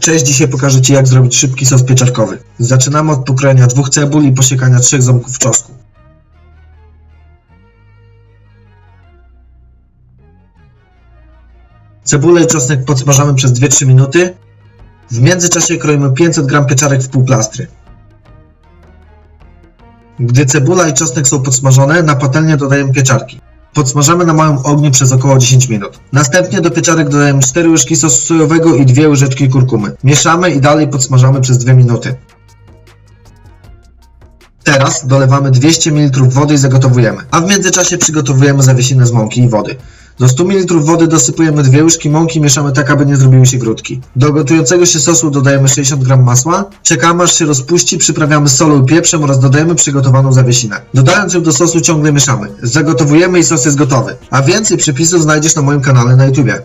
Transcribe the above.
Cześć, dzisiaj pokażę Ci jak zrobić szybki sos pieczarkowy. Zaczynamy od pokrojenia dwóch cebul i posiekania trzech ząbków czosnku. Cebulę i czosnek podsmażamy przez 2-3 minuty. W międzyczasie kroimy 500 g pieczarek w pół plastry. Gdy cebula i czosnek są podsmażone, na patelnię dodajemy pieczarki. Podsmażamy na małym ogniu przez około 10 minut. Następnie do pieczarek dodajemy 4 łyżki sosu sojowego i 2 łyżeczki kurkumy. Mieszamy i dalej podsmażamy przez 2 minuty. Teraz dolewamy 200 ml wody i zagotowujemy, a w międzyczasie przygotowujemy zawiesinę z mąki i wody. Do 100 ml wody dosypujemy 2 łyżki mąki i mieszamy tak, aby nie zrobiły się grudki. Do gotującego się sosu dodajemy 60 g masła, czekamy aż się rozpuści, przyprawiamy solą i pieprzem oraz dodajemy przygotowaną zawiesinę. Dodając ją do sosu ciągle mieszamy. Zagotowujemy i sos jest gotowy. A więcej przepisów znajdziesz na moim kanale na YouTubie.